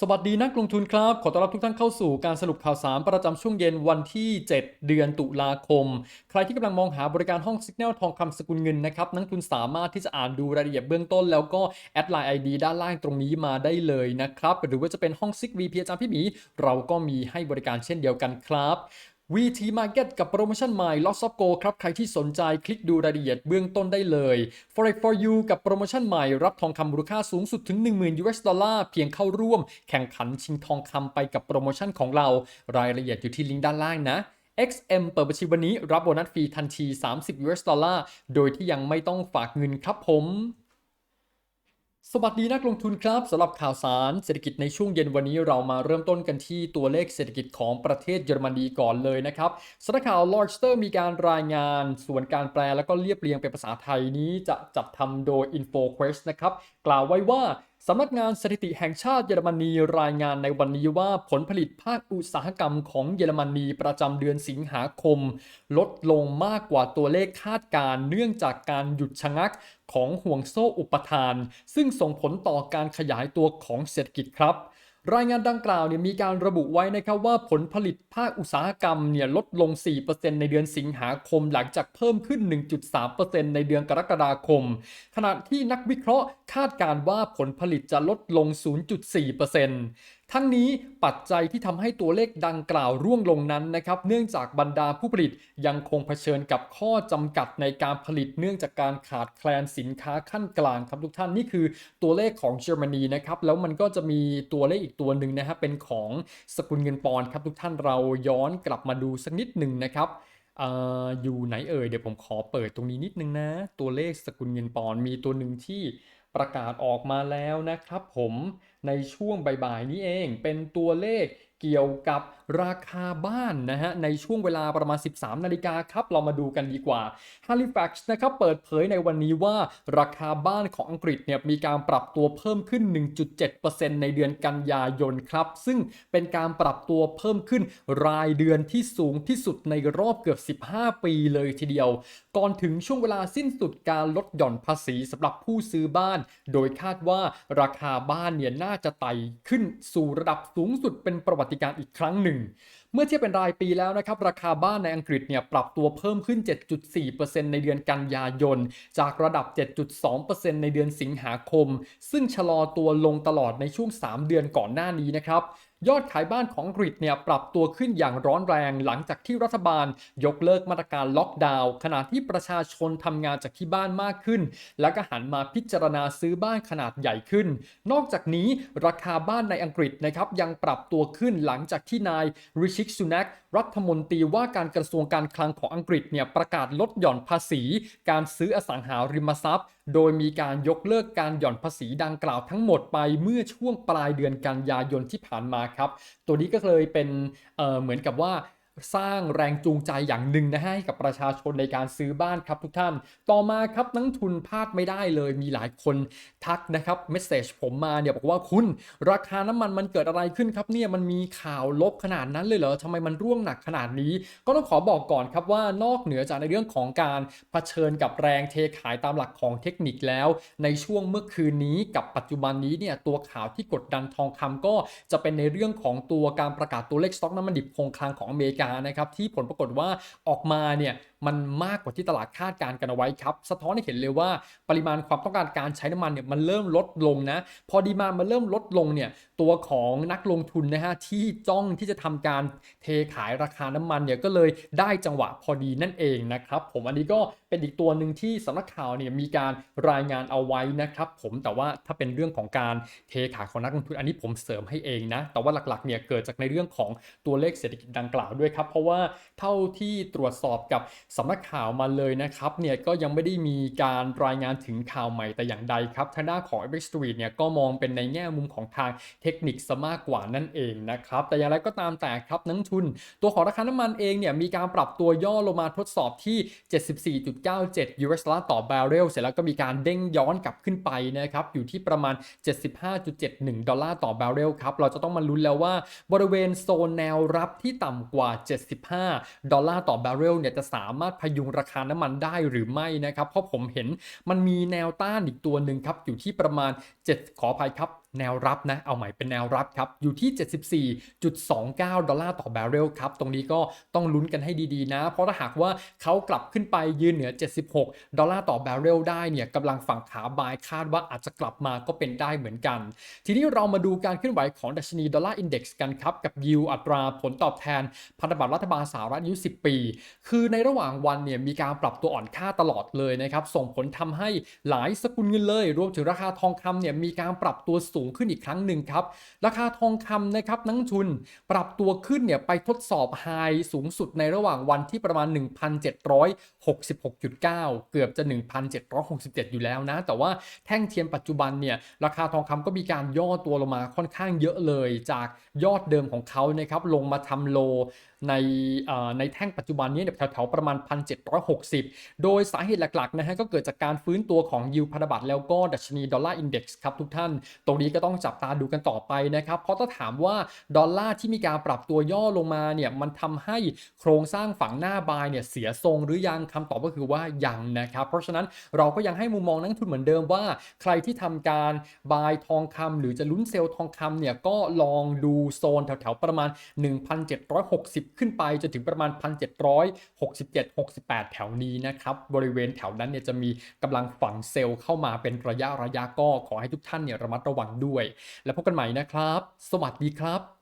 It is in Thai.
สวัสดีนักลงทุนครับ ขอต้อนรับทุกท่านเข้าสู่การสรุปข่าวสารประจำช่วงเย็นวันที่ 7 เดือนตุลาคม ใครที่กำลังมองหาบริการห้องสัญญาณทองคำสกุลเงินนะครับ นักลงทุนสามารถที่จะอ่านดูรายละเอียดเบื้องต้น แล้วก็แอดไลน์ไอดีด้านล่างตรงนี้มาได้เลยนะครับ หรือว่าจะเป็นห้องซิกวีพีอาจารย์พี่หมี เราก็มีให้บริการเช่นเดียวกันครับ VT Market กับโปรโมชั่นใหม่ Loss of Go ครับ ใครที่สนใจคลิกดูรายละเอียดเบื้องต้นได้เลย Forex for you กับโปรโมชั่นใหม่ รับทองคำมูลค่าสูงสุดถึง 10,000 US ดอลลาร์เพียงเข้าร่วม แข่งขันชิงทองคำไปกับโปรโมชั่นของเรา รายละเอียดอยู่ที่ลิงก์ด้านล่างนะ XM เปิดบัญชีวันนี้รับโบนัสฟรีทันที 30 US ดอลลาร์โดยที่ยังไม่ต้องฝากเงินครับผม สวัสดีนักลงทุนครับสำหรับข่าวสารเศรษฐกิจในช่วงเย็นวันนี้เรามาเริ่มต้นกันที่ตัวเลขเศรษฐกิจของประเทศเยอรมนีก่อนเลยนะครับสำนักข่าวลอร์สเตอร์มีการรายงาน ส่วนการแปลแล้วก็เรียบเรียงเป็นภาษาไทยนี้จะจัดทำโดย InfoQuest นะครับกล่าวไว้ว่า สำนักงานสถิติแห่งชาติเยอรมนีรายงานในวันนี้ว่าผลผลิตภาคอุตสาหกรรมของเยอรมนีประจำเดือนสิงหาคม ลดลงมากกว่าตัวเลขคาดการณ์เนื่องจากการหยุดชะงักของห่วงโซ่อุปทาน ซึ่งส่งผลต่อการขยายตัวของเศรษฐกิจครับ รายงานดังกล่าวเนี่ยมีการระบุไว้นะครับว่าผลผลิตภาคอุตสาหกรรมเนี่ยลดลง 4%ในเดือนสิงหาคม หลังจากเพิ่มขึ้น 1.3%ในเดือนกรกฎาคม ขณะที่นักวิเคราะห์คาดการณ์ว่าผลผลิตจะลดลง 0.4%ทั้งนี้ปัจจัยที่ทำให้ตัวเลขดังกล่าวร่วงลงนั้นนะครับ เนื่องจากบรรดาผู้ผลิตยังคงเผชิญกับข้อจำกัดในการผลิตเนื่องจากการขาดแคลนสินค้าขั้นกลางครับทุกท่านนี่คือตัวเลขของเยอรมนีนะครับแล้วมันก็จะมีตัวเลขอีกตัวหนึ่งนะฮะเป็นของสกุลเงินปอนด์ครับทุกท่านเราย้อนกลับมาดูสักนิดหนึ่งนะครับออยู่ไหนเอ่ยเดี๋ยวผมขอเปิดตรงนี้นิดนึงนะ ตัวเลขสกุลเงินปอนด์มีตัวหนึ่งที่ ประกาศออกมาแล้วนะครับผมในช่วงบ่ายๆนี้เองเป็นตัวเลขเกี่ยวกับราคาบ้านนะฮะในช่วงเวลาประมาณ 13 นาฬิกาครับ เรามาดูกันดีกว่า Halifax นะครับเปิดเผยในวันนี้ว่าราคาบ้านของอังกฤษเนี่ยมีการปรับตัวเพิ่มขึ้น 1.7%ในเดือนกันยายนครับ ซึ่งเป็นการปรับตัวเพิ่มขึ้นรายเดือนที่สูงที่สุดในรอบเกือบ 15 ปีเลยทีเดียว ก่อนถึงช่วงเวลาสิ้นสุดการลดหย่อนภาษีสำหรับผู้ซื้อบ้าน โดยคาดว่าราคาบ้านเนี่ยน่าจะไต่ขึ้นสู่ระดับสูงสุดเป็นประวัติการณ์อีกครั้งหนึ่งเมื่อเทียบเป็นรายปีแล้วนะครับ ราคาบ้านในอังกฤษเนี่ยปรับตัวเพิ่มขึ้น 7.4%ในเดือนกันยายน จากระดับ 7.2%ในเดือนสิงหาคม ซึ่งชะลอตัวลงตลอดในช่วง 3 เดือนก่อนหน้านี้นะครับ ยอดขายบ้านของอังกฤษเนี่ยปรับตัวขึ้นอย่างร้อนแรงหลังจากที่รัฐบาลยกเลิกมาตรการล็อกดาวน์ขณะที่ประชาชนทำงานจากที่บ้านมากขึ้น แล้วก็หันมาพิจารณาซื้อบ้านขนาดใหญ่ขึ้น นอกจากนี้ราคาบ้านในอังกฤษนะครับยังปรับตัวขึ้นหลังจากที่นายริชิกสุนักรัฐมนตรีว่าการกระทรวงการคลังของอังกฤษเนี่ยประกาศลดหย่อนภาษี การซื้ออสังหาริมทรัพย์ โดยมีการยกเลิกการหย่อนภาษีดังกล่าวทั้งหมดไปเมื่อช่วงปลายเดือนกันยายนที่ผ่านมาครับ ตัวนี้ก็เลยเป็นเเหมือนกับว่า สร้างแรงจูงใจอย่างหนึ่งนะฮะให้กับประชาชนในการซื้อบ้านครับทุกท่าน ต่อมาครับนักทุนพลาดไม่ได้เลย มีหลายคนทักนะครับเมสเซจผมมาเนี่ยบอกว่าคุณราคาน้ำมันมันเกิดอะไรขึ้นครับเนี่ยมันมีข่าวลบขนาดนั้นเลยเหรอทำไมมันร่วงหนักขนาดนี้ ก็ต้องขอบอกก่อนครับว่านอกเหนือจากในเรื่องของการเผชิญกับแรงเทขายตามหลักของเทคนิคแล้ว ในช่วงเมื่อคืนนี้กับปัจจุบันนี้เนี่ยตัวข่าวที่กดดันทองคำก็จะเป็นในเรื่องของตัวการประกาศตัวเลขสต็อกน้ำมันดิบคงคลังของอเมริกานะครับที่ผลปรากฏว่าออกมาเนี่ยมันมากกว่าที่ตลาดคาดการณ์กันเอาไว้ครับสะท้อนให้เห็นเลยว่าปริมาณความต้องการการใช้น้ำมันเนี่ยมันเริ่มลดลงนะพอดีมามันเริ่มลดลงเนี่ยตัวของนักลงทุนนะฮะที่จ้องที่จะทำการเทขายราคาน้ำมันเนี่ยก็เลยได้จังหวะพอดีนั่นเองนะครับผมอันนี้ก็เป็นอีกตัวหนึ่งที่สำนักข่าวเนี่ยมีการรายงานเอาไว้นะครับผมแต่ว่าถ้าเป็นเรื่องของการเทขายของนักลงทุนอันนี้ผมเสริมให้เองนะแต่ว่าหลักๆเนี่ยเกิดจากในเรื่องของตัวเลขเศรษฐกิจดังกล่าวด้วยครับ เพราะว่าเท่าที่ตรวจสอบกับสำนักข่าวมาเลยนะครับเนี่ยก็ยังไม่ได้มีการรายงานถึงข่าวใหม่แต่อย่างใดครับทางด้านของ FX Street เนี่ยก็มองเป็นในแง่มุมของทางเทคนิคซะมากกว่านั่นเองนะครับแต่อย่างไรก็ตามแต่ครับนักทุน ตัวของราคาน้ำมันเองเนี่ยมีการปรับตัวย่อลงมาทดสอบที่ 74.97 US ดอลลาร์ต่อบาร์เรลเสร็จแล้วก็มีการเด้งย้อนกลับขึ้นไปนะครับอยู่ที่ประมาณ 75.71 ดอลลาร์ต่อบาร์เรลครับเราจะต้องมาลุ้นแล้วว่าบริเวณโซนแนวรับที่ต่ำกว่า 75 ดอลลาร์ต่อบาร์เรลเนี่ยจะสาามารถพยุงราคาน้ำมันได้หรือไม่นะครับ เพราะผมเห็นมันมีแนวต้านอีกตัวหนึ่งครับ อยู่ที่ประมาณ 7 ขออภัยครับ แนวรับนะ เอาใหม่เป็นแนวรับครับ อยู่ที่ 74.29 ดอลลาร์ต่อแบเรลครับ ตรงนี้ก็ต้องลุ้นกันให้ดีๆนะ เพราะถ้าหากว่าเขากลับขึ้นไปยืนเหนือ 76 ดอลลาร์ต่อแบเรลได้เนี่ยกำลังฝั่งขาบายคาดว่าอาจจะกลับมาก็เป็นได้เหมือนกัน ทีนี้เรามาดูการเคลื่อนไหวของดัชนีดอลลาร์อินเด็กซ์กันครับ กับยิวอัตราผลตอบแทนพันธบัตรรัฐบาลสหรัฐอายุ10 ปี คือในระหว่างวันเนี่ยมีการปรับตัวอ่อนค่าตลอดเลยนะครับส่งผลทำให้หลายสกุลเงินเลย รวมถึงราคาทองคำเนี่ยมีการปรับตัวสูงขึ้นอีกครั้งหนึ่งครับ ราคาทองคำนะครับนักลงทุนปรับตัวขึ้นเนี่ยไปทดสอบไฮสูงสุดในระหว่างวันที่ประมาณ 1,766.9 เกือบจะ 1,767 อยู่แล้วนะ แต่ว่าแท่งเทียนปัจจุบันเนี่ยราคาทองคำก็มีการย่อตัวลงมาค่อนข้างเยอะเลย จากยอดเดิมของเขานะครับลงมาทำโล ในในแท่งปัจจุบันนี้แถวๆประมาณ 1,760 โดยสาเหตุหลักๆนะฮะก็เกิดจากการฟื้นตัวของยิวพันธบัตรแล้วก็ดัชนีดอลลาร์อินเด็กซ์ครับทุกท่าน ตรงนี้ก็ต้องจับตาดูกันต่อไปนะครับ เพราะถ้าถามว่าดอลลาร์ที่มีการปรับตัวย่อลงมาเนี่ยมันทำให้โครงสร้างฝั่งหน้าบายเนี่ยเสียทรงหรือยังคำตอบก็คือว่ายังนะครับ เพราะฉะนั้นเราก็ยังให้มุมมองนักทุนเหมือนเดิมว่า ใครที่ทำการบายทองคำหรือจะลุ้นเซลล์ทองคำเนี่ยก็ลองดูโซนแถวๆประมาณ 1,760ขึ้นไปจนถึงประมาณ 1,767 68 แถวนี้นะครับบริเวณแถวนั้นเนี่ยจะมีกำลังฝังเซลล์เข้ามาเป็นระยะระยะก็ขอให้ทุกท่านเนี่ยระมัดระวังด้วย แล้วพบกันใหม่นะครับ สวัสดีครับ